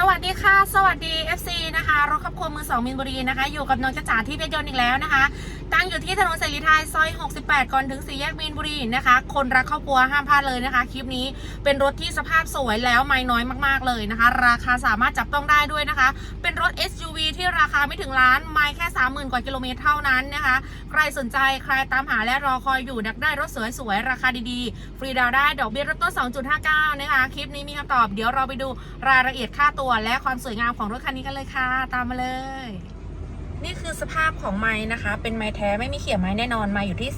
สวัสดีค่ะ สวัสดี FC นะคะรถครอบครัวมือสองมินบุรีนะคะ อยู่กับน้องจ้าจ๋าที่เพชรยนต์อีกแล้วนะคะ ตั้งอยู่ที่ถนนเสรีไทยซอย 68 ก่อนถึงสี่แยกมีนบุรีนะคะ คนรักครอบครัวห้ามพลาดเลยนะคะ คลิปนี้เป็นรถที่สภาพสวยแล้วไม่น้อยมากๆเลยนะคะ ราคาสามารถจับต้องได้ด้วยนะคะ เป็นรถ SUV ที่ราคาไม่ถึงล้านไม่แค่ 30,000 กว่ากิโลเมตรเท่านั้นนะคะ ใครสนใจใครตามหาและรอคอยอยู่ดักได้รถสวยๆ ราคาดีๆ ฟรีดาวได้ดอกเบี้ยเริ่มต้น 2.59 นะคะ คลิปนี้มีคำตอบเดี๋ยวเราไปดูรายละเอียดค่าตัว และความสวยงามของรถคันนี้กันเลยค่ะ ตามมาเลย นี่คือสภาพของไม้นะคะ เป็นไม้แท้ไม่มีเขี่ยไม้แน่นอนไม้อยู่ที่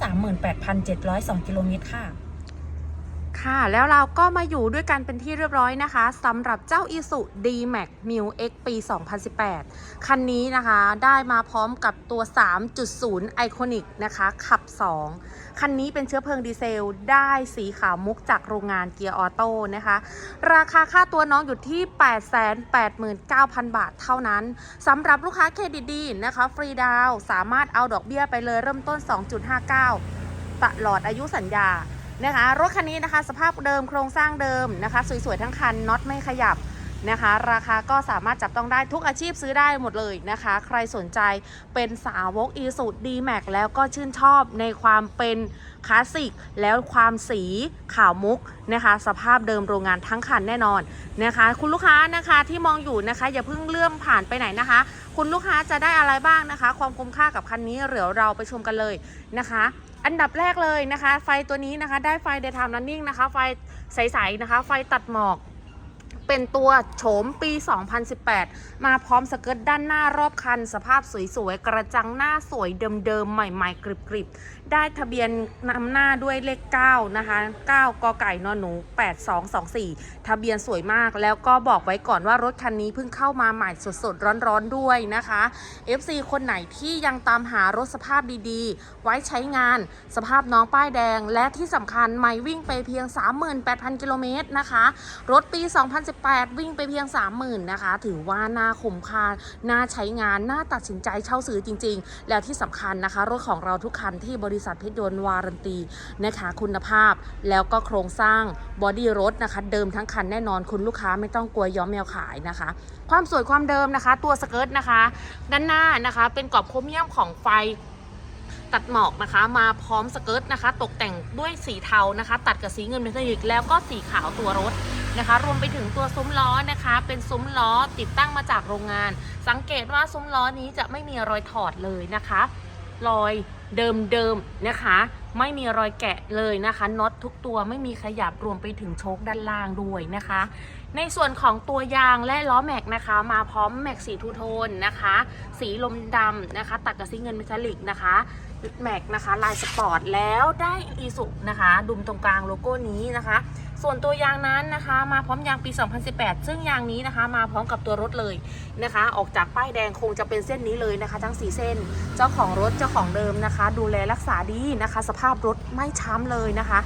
38,702กิโลเมตรค่ะ ค่ะ แล้วเราก็มาอยู่ด้วยกันเป็นที่เรียบร้อยนะคะสำหรับเจ้า i s u D-Max m u X ปี 2018 คันนี้นะคะได้มาพร้อมกับตัว 3.0 Iconic นะคะขับ 2 คันนี้เป็นเชื้อเพลิงดีเซล ได้สีขาวมุกจากโรงงานเกียร์ออโต้นะคะ ราคาค่าตัวน้องอยู่ที่ 889,000 บาทเท่านั้นสำหรับลูกค้าเครดิตดีนะคะ ฟรีดาวสามารถเอาดอกเบี้ยไปเลยเริ่มต้น 2.59 ตลอดอายุสัญญา นะคะ รถคันนี้นะคะ สภาพเดิมโครงสร้างเดิมนะคะ สวยๆทั้งคันน็อตไม่ขยับ นะคะ ราคาก็สามารถจับต้องได้ทุกอาชีพซื้อได้หมดเลยนะคะ ใครสนใจเป็นสาวกอีสูดดีแม็กแล้วก็ชื่นชอบในความเป็นคลาสสิกแล้วความสีขาวมุกนะคะ สภาพเดิมโรงงานทั้งคันแน่นอนนะคะ คุณลูกค้านะคะที่มองอยู่นะคะ อย่าเพิ่งเลื่อมผ่านไปไหนนะคะ คุณลูกค้าจะได้อะไรบ้างนะคะ ความคุ้มค่ากับคันนี้เดี๋ยวเราไปชมกันเลยนะคะอันดับแรกเลยนะคะ ไฟตัวนี้นะคะ ได้ไฟ daytime running นะคะ ไฟใสๆนะคะ ไฟตัดหมอก เป็นตัวโฉมปี 2018 มาพร้อมสเกิร์ตด้านหน้ารอบคัน สภาพสวยๆ กระจังหน้าสวยเดิมๆ ใหม่ๆ กริบๆ ได้ทะเบียนนำหน้าด้วยเลข 9 นะคะ 9 กไก่นหนู 8224 ทะเบียนสวยมากแล้วก็บอกไว้ก่อนว่ารถคันนี้เพิ่งเข้ามาใหม่สดๆ ร้อนๆ ด้วยนะคะ FC คนไหนที่ยังตามหารถสภาพดีๆ ไว้ใช้งานสภาพน้องป้ายแดง และที่สำคัญไม่วิ่งไปเพียง 38,000 กิโลเมตรนะคะ รถปี 2018วิ่งไปเพียง 30,000นะคะ ถือว่าน่าคุ้มค่าน่าใช้งาน น่าตัดสินใจเช่าซื้อจริง ๆ แล้วที่สำคัญนะคะ รถของเราทุกคันที่บริษัทเพชรยนต์วารันตีนะคะ คุณภาพแล้วก็โครงสร้างบอดี้รถนะคะ เดิมทั้งคันแน่นอนคุณลูกค้าไม่ต้องกลัวย้อมแมวขายนะคะ ความสวยความเดิมนะคะ ตัวสเกิร์ตนะคะ ด้านหน้านะคะเป็นกรอบโครเมียมของไฟตัดหมอกนะคะมาพร้อมสเกิร์ตนะคะ ตกแต่งด้วยสีเทานะคะ ตัดกับสีเงินเมทัลลิกแล้วก็สีขาวตัวรถ นะคะ รวมไปถึงตัวซุ้มล้อนะคะ เป็นซุ้มล้อติดตั้งมาจากโรงงาน สังเกตว่าซุ้มล้อนี้จะไม่มีรอยถอดเลยนะคะ รอยเดิมๆนะคะ ไม่มีรอยแกะเลยนะคะน็อตทุกตัวไม่มีขยับรวมไปถึงโชคด้านล่างด้วยนะคะ ในส่วนของตัวยางและล้อแม็กนะคะ มาพร้อมแม็กสีทูโทนนะคะ สีลมดำนะคะ ตัดกับสีเงินเมทัลลิกนะคะแม็กนะคะลายสปอร์ตแล้วได้อีสุนะคะ ดุมตรงกลางโลโก้นี้นะคะ ส่วนตัวยางนั้นนะคะ มาพร้อมยางปี 2018 ซึ่งยางนี้นะคะ มาพร้อมกับตัวรถเลยนะคะ ออกจากป้ายแดงคงจะเป็นเส้นนี้เลยนะคะ ทั้ง 4 เส้น เจ้าของรถเจ้าของเดิมนะคะ ดูแลรักษาดีนะคะ สภาพรถไม่ช้ำเลยนะคะ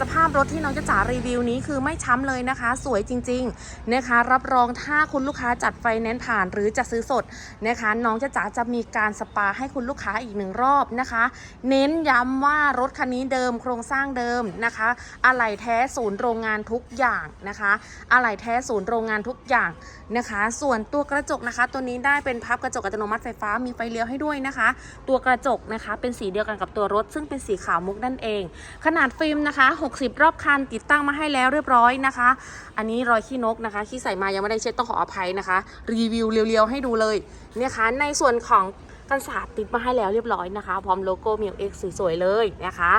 สภาพรถที่น้องจะจ๋ารีวิวนี้คือไม่ช้ำเลยนะคะ สวยจริงๆนะคะ รับรองถ้าคุณลูกค้าจัดไฟแนนซ์ผ่านหรือจะซื้อสดนะคะ น้องจะจ๋าจะมีการสปาให้คุณลูกค้าอีกหนึ่งรอบนะคะ เน้นย้ำว่ารถคันนี้เดิมโครงสร้างเดิมนะคะ อะไหล่แท้ศูนย์โรงงานทุกอย่างนะคะ อะไหล่แท้ศูนย์โรงงานทุกอย่างนะคะ ส่วนตัวกระจกนะคะ ตัวนี้ได้เป็นพับกระจกอัตโนมัติไฟฟ้ามีไฟเลี้ยวให้ด้วยนะคะ ตัวกระจกนะคะ เป็นสีเดียวกันกับตัวรถ ซึ่งเป็นสีขาวมุกนั่นเอง ขนาดฟิล์มนะคะ60 รอบคันติดตั้งมาให้แล้วเรียบร้อยนะคะ อันนี้รอยขี้นกนะคะขี้ใส่มายังไม่ได้เช็ดต้องขออภัยนะคะ รีวิวเรียวๆให้ดูเลยนะคะในส่วนของกันศาสตร์ติดมาให้แล้วเรียบร้อยนะคะ พร้อมโลโก้มิวเอ็กสวยๆเลยนะคะ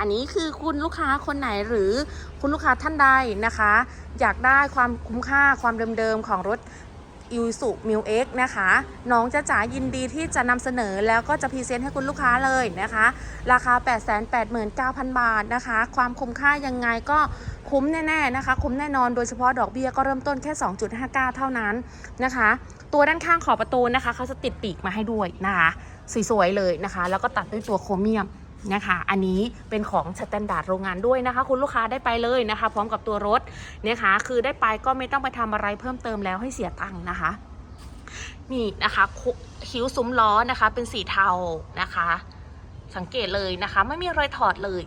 อันนี้คือคุณลูกค้าคนไหนหรือคุณลูกค้าท่านใดนะคะ อยากได้ความคุ้มค่าความเดิมๆของรถ อิวสุมิวเอ็กนะคะ น้องจะจ๋ายินดีที่จะนำเสนอแล้วก็จะพรีเซนต์ให้คุณลูกค้าเลยนะคะ ราคา 889,000 บาทนะคะ ความคุ้มค่ายังไงก็คุ้มแน่ๆนะคะ คุ้มแน่นอนโดยเฉพาะดอกเบี้ยก็เริ่มต้นแค่ 2.59 เท่านั้นนะคะ ตัวด้านข้างขอบประตูนะคะเขาจะติดปีกมาให้ด้วยนะคะ สวยๆเลยนะคะ แล้วก็ตัดด้วยตัวโครเมียม นะคะ อันนี้เป็นของสแตนดาร์ดโรงงานด้วยนะคะ คุณลูกค้าได้ไปเลยนะคะ พร้อมกับตัวรถนะคะ คือได้ไปก็ไม่ต้องไปทำอะไรเพิ่มเติมแล้วให้เสียตังค์นะคะ นี่นะคะคิ้วซุ้มล้อนะคะ เป็นสีเทานะคะ สังเกตเลยนะคะ ไม่มีรอยถอดเลย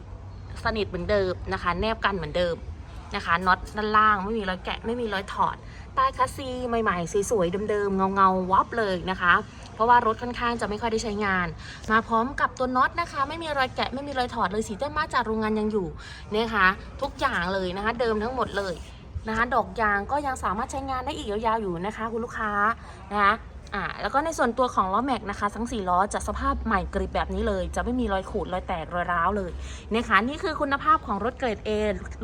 สนิทเหมือนเดิมนะคะ แนบกันเหมือนเดิมนะคะน็อตด้านล่างไม่มีรอยแกะไม่มีรอยถอดใต้คัสซีใหม่ๆสวยๆเดิมๆเงาๆวับเลยนะคะ เพราะว่ารถค่อนข้างจะไม่ค่อยได้ใช้งาน มาพร้อมกับตัวน็อตนะคะ ไม่มีรอยแกะไม่มีรอยถอดเลยสีแต้มมาจากโรงงานยังอยู่นะคะทุกอย่างเลยนะคะ เดิมทั้งหมดเลยนะคะดอกยางก็ยังสามารถใช้งานได้อีกยาวๆอยู่นะคะ คุณลูกค้านะคะ อ่าแล้วก็ในส่วนตัวของล้อแม็กนะคะ ทั้ง 4 ล้อจะสภาพใหม่กริบแบบนี้เลย จะไม่มีรอยขูดรอยแตกรอยร้าวเลยนะคะนี่คือคุณภาพของรถเกรด A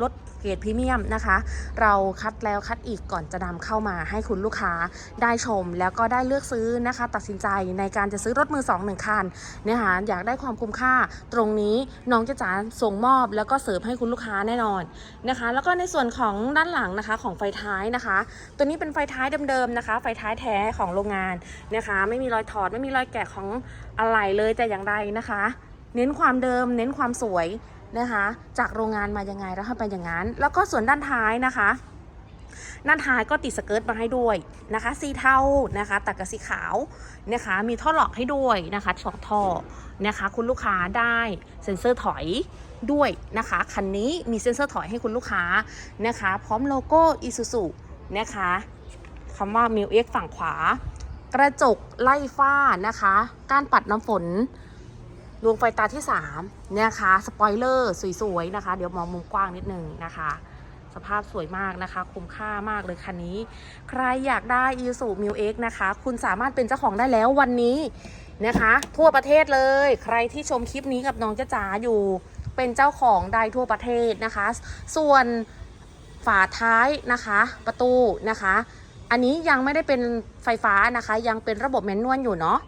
รถเกรดพรีเมียมนะคะ เราคัดแล้วคัดอีกก่อนจะนำเข้ามาให้คุณลูกค้าได้ชม แล้วก็ได้เลือกซื้อนะคะ ตัดสินใจในการจะซื้อรถมือสองหนึ่งคันนะคะอยากได้ความคุ้มค่า ตรงนี้น้องจะจ๋าส่งมอบ แล้วก็เสิร์ฟให้คุณลูกค้าแน่นอนนะคะ แล้วก็ในส่วนของด้านหลังนะคะของไฟท้ายนะคะ ตัวนี้เป็นไฟท้ายเดิมๆนะคะ ไฟท้ายแท้ของโรงงานนะคะ ไม่มีรอยถอดไม่มีรอยแกะของอะไหล่เลยแต่อย่างใดนะคะ เน้นความเดิม เน้นความสวยนะคะ จากโรงงานมายังไงแล้วทำไปอย่างนั้น แล้วก็ส่วนด้านท้ายนะคะด้านท้ายก็ติดสเกิร์ตมาให้ด้วยนะคะ สีเทานะคะตัดกับสีขาวนะคะ มีท่อหลอกให้ด้วยนะคะสองท่อนะคะ คุณลูกค้าได้เซ็นเซอร์ถอยด้วยนะคะ คันนี้มีเซ็นเซอร์ถอยให้คุณลูกค้านะคะ พร้อมโลโก้ Isuzu นะคะคำว่า m i l X ฝั่งขวา กระจกไล่ฝ้านะคะก้านปัดน้ำฝนดวงไฟตาที่3นะคะสปอยเลอร์สวยๆนะคะ เดี๋ยวมองมุมกว้างนิดนึงนะคะ สภาพสวยมากนะคะ คุ้มค่ามากเลยคันนี้ ใครอยากได้ i s u m i l X นะคะ คุณสามารถเป็นเจ้าของได้แล้ววันนี้นะคะ ทั่วประเทศเลย ใครที่ชมคลิปนี้กับน้องจ้าจ๋าอยู่ เป็นเจ้าของได้ทั่วประเทศนะคะ ส่วนฝาท้ายนะคะ ประตูนะคะ อันนี้ยังไม่ได้เป็นไฟฟ้านะคะ ยังเป็นระบบแมนนวลอยู่เนาะ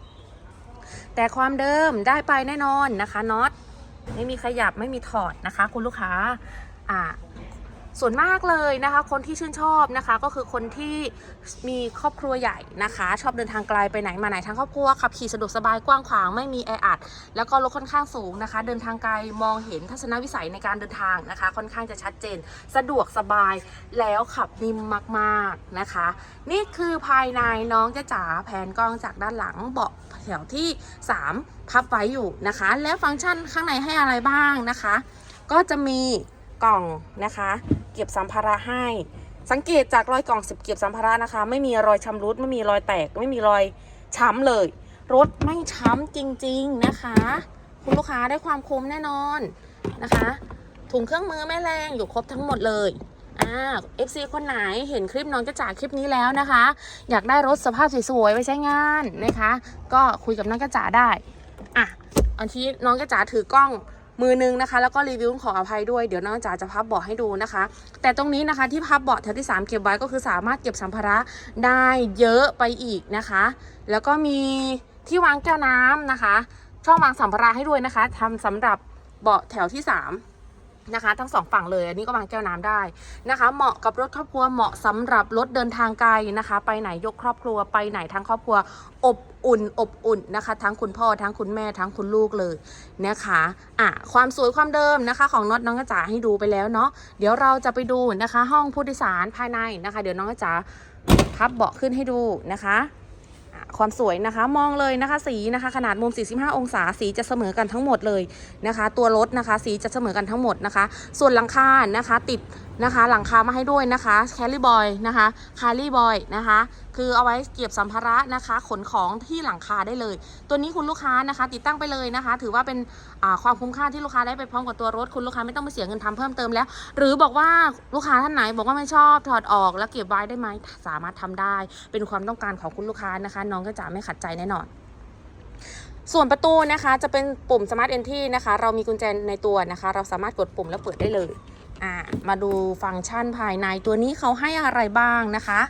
แต่ความเดิมได้ไปแน่นอนนะคะน็อตไม่มีขยับไม่มีถอดนะคะ คุณลูกค้าอ่า ส่วนมากเลยนะคะ คนที่ชื่นชอบนะคะ ก็คือคนที่มีครอบครัวใหญ่นะคะ ชอบเดินทางไกลไปไหนมาไหนทั้งครอบครัวขับขี่สะดวกสบายกว้างขวางไม่มีแออัดแล้วก็รถค่อนข้างสูงนะคะ เดินทางไกลมองเห็นทัศนวิสัยในการเดินทางนะคะ ค่อนข้างจะชัดเจน สะดวกสบายแล้วขับนิ่มมากๆนะคะ นี่คือภายในน้องจะจ๋าแผนกล้องจากด้านหลังเบาะแถวที่ 3 พับไว้อยู่นะคะ แล้วฟังก์ชันข้างในให้อะไรบ้างนะคะ ก็จะมี กล่องนะคะ เก็บสัมภาระให้ สังเกตจากรอยกล่องสิบเก็บสัมภาระนะคะ ไม่มีรอยชำรุดไม่มีรอยแตก ไม่มีรอยช้ำเลย รถไม่ช้ำจริงๆนะคะ คุณลูกค้าได้ความคุ้มแน่นอนนะคะ ถุงเครื่องมือแม่แรงอยู่ครบทั้งหมดเลยอ่า FC คนไหนเห็นคลิปน้องจะจ่าคลิปนี้แล้วนะคะ อยากได้รถสภาพสวยๆไว้ใช้งานนะคะ ก็คุยกับน้องกระจ๋าได้อะอันที่น้องกระจ๋าถือกล้อง มือนึงนะคะ แล้วก็รีวิวขออภัยด้วยเดี๋ยวน้องจ๋าจะพับเบาะให้ดูนะคะ แต่ตรงนี้นะคะที่พับเบาะแถวที่ 3 เก็บไว้ก็คือสามารถเก็บสัมภาระได้เยอะไปอีกนะคะ แล้วก็มีที่วางแก้วน้ำนะคะ ช่องวางสัมภาระให้ด้วยนะคะทำสำหรับเบาะแถวที่ 3 นะคะ ทั้งสองฝั่งเลย อันนี้ก็วางแก้วน้ำได้นะคะ เหมาะกับรถครอบครัวเหมาะสำหรับรถเดินทางไกลนะคะ ไปไหนยกครอบครัวไปไหนทั้งครอบครัว อบอุ่นอบอุ่นนะคะ ทั้งคุณพ่อทั้งคุณแม่ทั้งคุณลูกเลยนะคะอะความสวยความเดิมนะคะ ของน็อตน้องจ๋าให้ดูไปแล้วเนาะเดี๋ยวเราจะไปดูนะคะ ห้องผู้โดยสารภายในนะคะ เดี๋ยวน้องจ๋าพับเบาะขึ้นให้ดูนะคะ ความสวยนะคะมองเลยนะคะ สีนะคะ ขนาดมุม 45 องศาสีจะเสมอกันทั้งหมดเลยนะคะ ตัวรถนะคะ สีจะเสมอกันทั้งหมดนะคะ ส่วนหลังคานะคะ ติด นะคะ หลังคามาให้ด้วยนะคะแคลรี่บอยนะคะคารี่บอยนะคะ คือเอาไว้เก็บสัมภาระนะคะ ขนของที่หลังคาได้เลย ตัวนี้คุณลูกค้านะคะ ติดตั้งไปเลยนะคะ ถือว่าเป็นความคุ้มค่าที่ลูกค้าได้ไปพร้อมกับตัวรถคุณลูกค้าไม่ต้องไปเสียเงินทำเพิ่มเติมแล้ว หรือบอกว่าลูกค้าท่านไหนบอกว่าไม่ชอบถอดออกแล้วเก็บไว้ได้ไหมสามารถทำได้ เป็นความต้องการของคุณลูกค้านะคะ น้องก็จะไม่ขัดใจแน่นอนส่วนประตูนะคะจะเป็นปุ่ม Smart Entry นะคะ เรามีกุญแจในตัวนะคะ เราสามารถกดปุ่มแล้วเปิดได้เลย อ่ามาดูฟังก์ชันภายในตัวนี้เขาให้อะไรบ้างนะคะ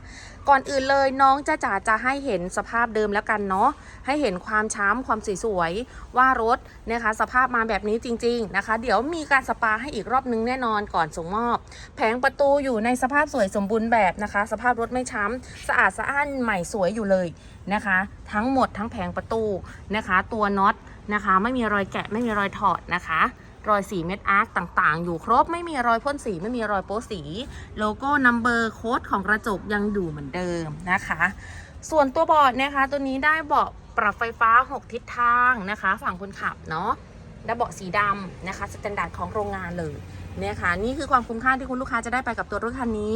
ก่อนอื่นเลยน้องจะจ๋าจะให้เห็นสภาพเดิมแล้วกันเนาะให้เห็นความช้ำความสวยว่ารถนะคะสภาพมาแบบนี้จริง ๆนะคะ เดี๋ยวมีการสปาให้อีกรอบนึงแน่นอนก่อนส่งมอบ แผงประตูอยู่ในสภาพสวยสมบูรณ์แบบนะคะ สภาพรถไม่ช้ำสะอาดสะอ้านใหม่สวยอยู่เลยนะคะ ทั้งหมดทั้งแผงประตูนะคะ ตัวน็อตนะคะ ไม่มีรอยแกะไม่มีรอยถอดนะคะ รอยสีเม็ดอาร์คต่างๆ อยู่ครบไม่มีรอยพ่นสีไม่มีรอยโป๊สี โลโก้นัมเบอร์โค้ดของกระจกยังอยู่เหมือนเดิมนะคะ ส่วนตัวเบาะนะคะ ตัวนี้ได้เบาะปรับไฟฟ้า 6 ทิศทางนะคะ ฝั่งคนขับเนาะและเบาะสีดำนะคะสแตนดาร์ดของโรงงานเลย เนี่ยค่ะนี่คือความคุ้มค่าที่คุณลูกค้าจะได้ไปกับตัวรถคันนี้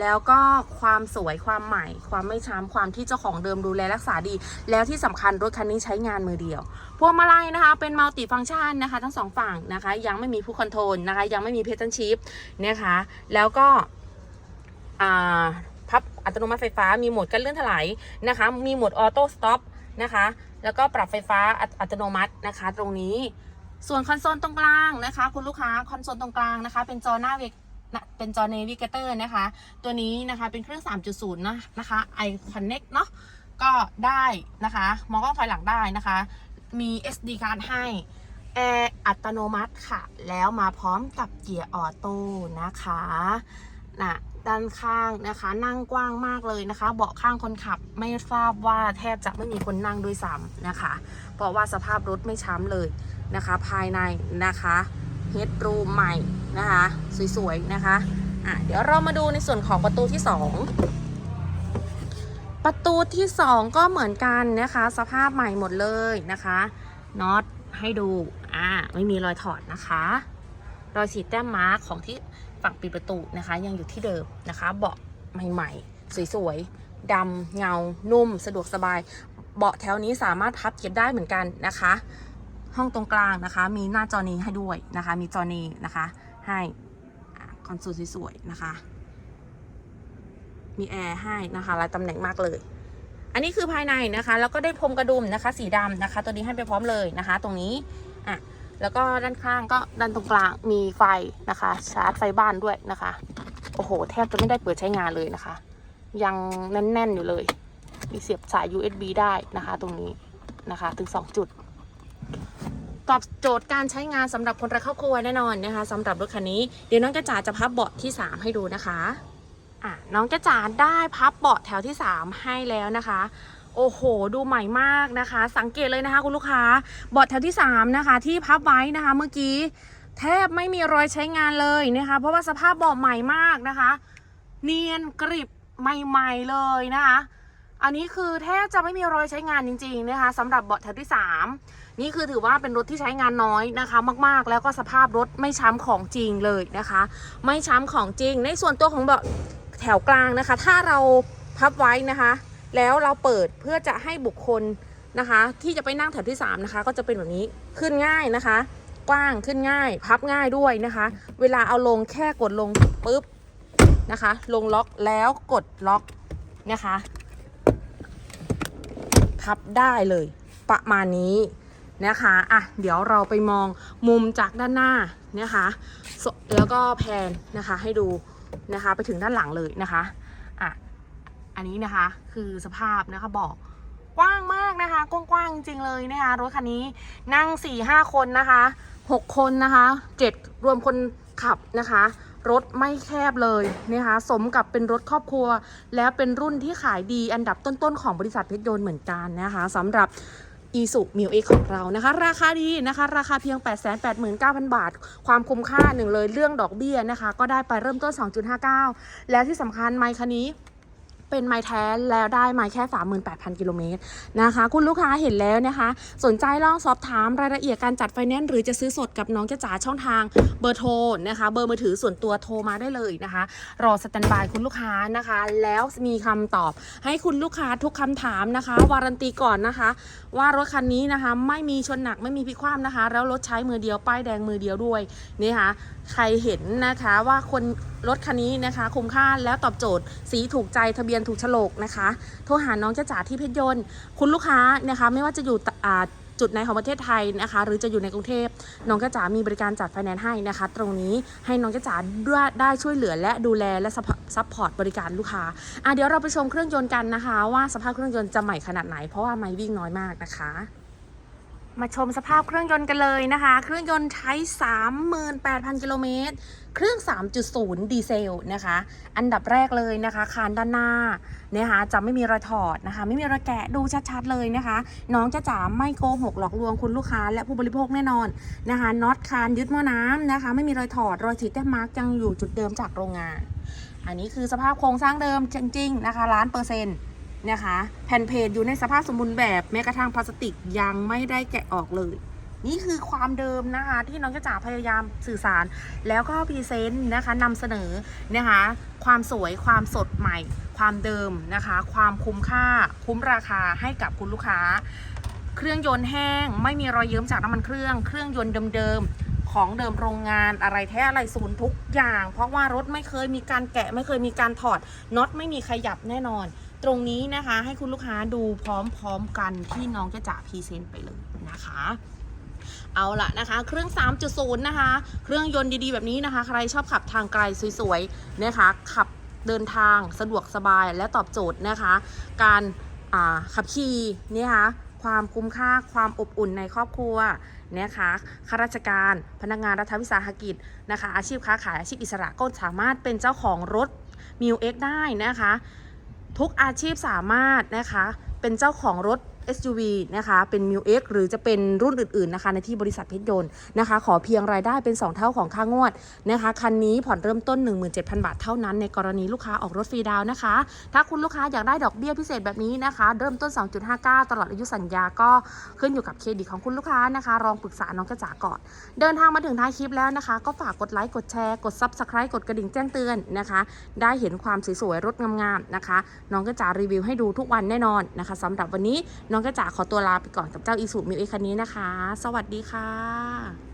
แล้วก็ความสวยความใหม่ ความไม่ช้ำความที่เจ้าของเดิมดูแลรักษาดี แล้วที่สำคัญรถคันนี้ใช้งานมือเดียว พวงมาลัยนะคะ เป็นมัลติฟังก์ชันนะคะ ทั้งสองฝั่งนะคะ ยังไม่มีผู้คอนโทรลนะคะ ยังไม่มีเพจ t ันชิพนะคะแล้วก็พับอัตโนมัติไฟฟ้ามีโหมดการเลื่อนถลายนะคะ มีโหมดออโต้สต็อปนะคะ แล้วก็ปรับไฟฟ้าอัตโนมัตินะคะ ตรงนี้ ส่วนคอนโซลตรงกลางนะคะ คุณลูกค้าคอนโซลตรงกลางนะคะ เป็นจอหน้าเวกเป็นจอ Navigator นะคะ ตัวนี้นะคะเป็นเครื่อง 3.0 นะนะคะ i Connect เนาะก็ได้นะคะ มองกล้องถอยหลังได้นะคะ มี SD card ให้แอร์อัตโนมัติค่ะ แล้วมาพร้อมกับเกียร์ออโต้นะคะนะด้านข้างนะคะ นั่งกว้างมากเลยนะคะ เบาะข้างคนขับไม่ทราบว่าแทบจะไม่มีคนนั่งด้วยซ้ำนะคะ เพราะว่าสภาพรถไม่ช้ำเลย นะคะ ภายในนะคะเฮดรูมใหม่นะคะ สวยๆนะคะอะเดี๋ยวเรามาดูในส่วนของประตูที่ 2 ประตูที่ 2 ก็เหมือนกันนะคะ สภาพใหม่หมดเลยนะคะน็อตให้ดูอ่าไม่มีรอยถอดนะคะ รอยสีแต้มมาร์กของที่ฝั่งปิดประตูนะคะ ยังอยู่ที่เดิมนะคะ เบาะใหม่ๆ สวยๆดำเงานุ่ม สะดวกสบาย เบาะแถวนี้สามารถพับเก็บได้เหมือนกันนะคะ ห้องตรงกลางนะคะ มีหน้าจอนี้ให้ด้วยนะคะ มีจอนี้นะคะ ให้คอนโซลสวยๆนะคะ มีแอร์ให้นะคะหลายตำแหน่งมากเลย อันนี้คือภายในนะคะ แล้วก็ได้พรมกระดุมนะคะ สีดำนะคะ ตัวนี้ให้ไปพร้อมเลยนะคะ ตรงนี้อะแล้วก็ด้านข้างก็ด้านตรงกลางมีไฟนะคะ ชาร์จไฟบ้านด้วยนะคะ โอ้โห แทบจะไม่ได้เปิดใช้งานเลยนะคะ ยังแน่นๆอยู่เลย มีเสียบสาย USB ได้นะคะ ตรงนี้นะคะ ถึง 2 จุด ตอบโจทย์การใช้งานสำหรับคนรักครอบครัวแน่นอนนะคะสำหรับรถคันนี้เดี๋ยวน้องกระจ๋าจะพับเบาะที่ 3 ให้ดูนะคะอะน้องกระจ๋าได้พับเบาะแถวที่ 3 ให้แล้วนะคะโอ้โห ดูใหม่มากนะคะ สังเกตเลยนะคะคุณลูกค้าเบาะแถวที่ 3 นะคะ ที่พับไว้นะคะเมื่อกี้ แทบไม่มีรอยใช้งานเลยนะคะ เพราะว่าสภาพเบาะใหม่มากนะคะ เนียนกริบใหม่ ๆ เลยนะคะ อันนี้คือแทบจะไม่มีรอยใช้งานจริงๆนะคะสำหรับเบาะแถวที่ 3 นี่คือถือว่าเป็นรถที่ใช้งานน้อยนะคะ มากๆ แล้วก็สภาพรถไม่ช้ำของจริงเลยนะคะ ไม่ช้ำของจริง ในส่วนตัวของเบาะแถวกลางนะคะ ถ้าเราพับไว้นะคะ แล้วเราเปิดเพื่อจะให้บุคคลนะคะ ที่จะไปนั่งแถวที่ 3 นะคะ ก็จะเป็นแบบนี้ขึ้นง่ายนะคะ กว้างขึ้นง่าย พับง่ายด้วยนะคะ เวลาเอาลงแค่กดลงปุ๊บนะคะ ลงล็อกแล้วกดล็อกนะคะ พับได้เลยประมาณนี้นะคะอะเดี๋ยวเราไปมองมุมจากด้านหน้านะคะแล้วก็แพนนะคะให้ดูนะคะไปถึงด้านหลังเลยนะคะอะอันนี้นะคะคือสภาพนะคะบอกกว้างมากนะคะกว้างๆจริงเลยนะคะรถคันนี้นั่ง4ี่ห้าคนนะคะ 6 คนนะคะ 7 รวมคนขับนะคะ รถไม่แคบเลยนะคะสมกับเป็นรถครอบครัว แล้วเป็นรุ่นที่ขายดีอันดับต้นๆ ของบริษัทเพชรยนต์เหมือนกันนะคะสำหรับอีสุมิวเอของเรานะคะ ราคาดีนะคะ ราคาเพียง 889,000 บาท ความคุ้มค่าหนึ่งเลยเรื่องดอกเบี้ยนะคะ ก็ได้ไปเริ่มต้น 2.59 แล้วที่สำคัญไมค์คันนี้ เป็นไม้แท้แล้วได้ไม้แค่ 38,000 กิโลเมตรนะคะ คุณลูกค้าเห็นแล้วนะคะ สนใจลองสอบถามรายละเอียดการจัดไฟแนนซ์หรือจะซื้อสดกับน้องจ้าจ๋าช่องทางเบอร์โทรนะคะ เบอร์มือถือส่วนตัวโทรมาได้เลยนะคะ รอสแตนบายคุณลูกค้านะคะ แล้วมีคำตอบให้คุณลูกค้าทุกคำถามนะคะ วารันตีก่อนนะคะ ว่ารถคันนี้นะคะ ไม่มีชนหนักไม่มีพิกคว่ำนะคะ แล้วรถใช้มือเดียวป้ายแดงมือเดียวด้วยนี่ค่ะใครเห็นนะคะว่าคน รถคันนี้นะคะ คุ้มค่าแล้วตอบโจทย์ สีถูกใจทะเบียนถูกโฉลกนะคะ โทรหาน้องจ้าจ๋าที่เพชรยนต์ คุณลูกค้านะคะ ไม่ว่าจะอยู่อ่าจุดไหนของประเทศไทยนะคะ หรือจะอยู่ในกรุงเทพน้องจ้าจ๋ามีบริการจัดไฟแนนซ์ให้นะคะ ตรงนี้ให้น้องจ้าจ๋าได้ได้ช่วยเหลือและดูแลและซัพพอร์ตบริการลูกค้าอะเดี๋ยวเราไปชมเครื่องยนต์กันนะคะ ว่าสภาพเครื่องยนต์จะใหม่ขนาดไหนเพราะว่าไม่วิ่งน้อยมากนะคะ มาชมสภาพเครื่องยนต์กันเลยนะคะ เครื่องยนต์ใช้ 38,000 กิโลเมตร เครื่อง 3.0 ดีเซลนะคะ อันดับแรกเลยนะคะ คานด้านหน้านะคะจะไม่มีรอยถอดนะคะ ไม่มีรอยแกะดูชัดๆเลยนะคะ น้องจะจ๋าไม่โกหกหลอกลวงคุณลูกค้า และผู้บริโภคแน่นอนนะคะน็อตคานยึดหม้อน้ำนะคะ ไม่มีรอยถอดรอยสีแต้มมาร์กยังอยู่จุดเดิมจากโรงงาน อันนี้คือสภาพโครงสร้างเดิมจริงๆนะคะล้านเปอร์เซ็นต์ นะคะ แผ่นเพจอยู่ในสภาพสมบูรณ์แบบแม้กระทั่งพลาสติกยังไม่ได้แกะออกเลย นี่คือความเดิมนะคะที่น้องจะจ๋าพยายามสื่อสาร แล้วก็พรีเซนต์นะคะนำเสนอนะคะ ความสวยความสดใหม่ ความเดิมนะคะ ความคุ้มค่า คุ้มราคาให้กับคุณลูกค้า เครื่องยนต์แห้งไม่มีรอยเยิ้มจากน้ำมันเครื่อง เครื่องยนต์เดิมๆของเดิมโรงงานอะไรแท้อะไรศูนย์ทุกอย่าง เพราะว่ารถไม่เคยมีการแกะไม่เคยมีการถอดน็อตไม่มีขยับแน่นอน ตรงนี้นะคะให้คุณลูกค้าดูพร้อมๆกันที่น้องจะจ่าพรีเซนต์ไปเลยนะคะเอาละนะคะ เครื่อง 3.0 นะคะ เครื่องยนต์ดีๆ แบบนี้นะคะ ใครชอบขับทางไกลสวยๆนะคะ ขับเดินทางสะดวกสบายและตอบโจทย์นะคะ การขับขี่นะคะความคุ้มค่าความอบอุ่นในครอบครัวนะคะข้าราชการ พนักงานรัฐวิสาหกิจนะคะ อาชีพค้าขายอาชีพอิสระก็สามารถเป็นเจ้าของรถมิวเอ็กได้นะคะ ทุกอาชีพสามารถนะคะ เป็นเจ้าของรถ SUV นะคะเป็น m ิ X หรือจะเป็นรุ่นอื่นๆนะคะในที่บริษัทเพชรยนต์นะคะขอเพียงรายได้เป็น 2 เท่าของค่างวดนะคะคันนี้ผ่อนเริ่มต้น 17,000 บาทเท่านั้นในกรณีลูกค้าออกรถฟรีดาวนะคะ ถ้าคุณลูกค้าอยากได้ดอกเบี้ยพิเศษแบบนี้นะคะ เริ่มต้น 2.59 ตลอดอายุสัญญาก็ขึ้นอยู่กับเครดิตของคุณลูกค้านะคะลองปรึกษาน้องกระจ๋าก่อน เดินทางมาถึงท้ายคลิปแล้วนะคะ ก็ฝากกดไลค์กดแชร์กด Subscribe กดกระดิ่งแจ้งเตือนนะคะ ได้เห็นความสวยๆรถงามๆนะคะ น้องกระจ๋ารีวิวให้ดูทุกวันแน่นอนนะคะสำหรับวันนี้น้องกระจ๋าขอตัวลาไปก่อนกับเจ้าอีซูมิวเอคันนี้นะคะ สวัสดีค่ะ